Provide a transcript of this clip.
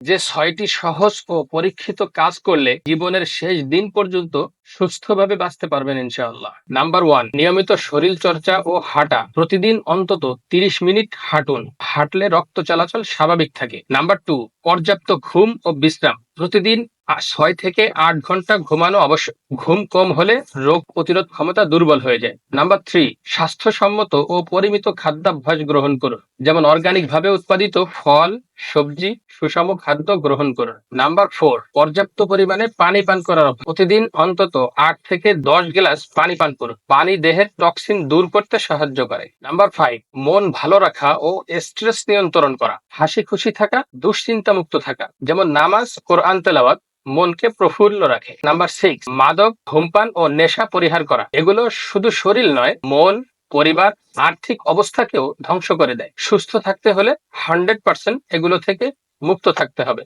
যে ছয়টি সহজ ও পরীক্ষিত কাজ করলে জীবনের শেষ দিন পর্যন্ত সুস্থভাবে বাঁচতে পারবেন ইনশাআল্লাহ। নাম্বার ওয়ান, নিয়মিত শরীর চর্চা ও হাঁটা। প্রতিদিন অন্তত তিরিশ মিনিট হাঁটুন। হাঁটলে রক্ত চলাচল স্বাভাবিক থাকে। নাম্বার টু, পর্যাপ্ত ঘুম ও বিশ্রাম। প্রতিদিন ছয় থেকে আট ঘণ্টা ঘুমানো আবশ্যক ঘুম কম হলে রোগ প্রতিরোধ ক্ষমতা দুর্বল হয়ে যায়। নাম্বার থ্রি, স্বাস্থ্যসম্মত ও পরিমিত খাদ্যাভ্যাস গ্রহণ করুন। যেমন অর্গানিক ভাবে উৎপাদিত ফল সবজি, সুষম খাদ্য গ্রহণ করুন। নাম্বার ফোর পর্যাপ্ত পরিমাণে পানি পান করার প্রতিদিন অন্তত আট থেকে দশ গ্লাস পানি পান করুন। পানি দেহের টক্সিন দূর করতে সাহায্য করে। নাম্বার ফাইভ মন ভালো রাখা ও স্ট্রেস নিয়ন্ত্রণ করা। হাসি খুশি থাকা দুশ্চিন্তা মুক্ত থাকা। যেমন নামাজ, কোরআন তেলাওয়াত, মনকে প্রফুল্ল রাখে। নাম্বার সিক্স মাদক, ধূমপান ও নেশা পরিহার করা। এগুলো শুধু শরীর নয়, মন পরিবার, আর্থিক অবস্থাকেও ধ্বংস করে দেয়। সুস্থ থাকতে হলে হান্ড্রেড পার্সেন্ট এগুলো থেকে মুক্ত থাকতে হবে।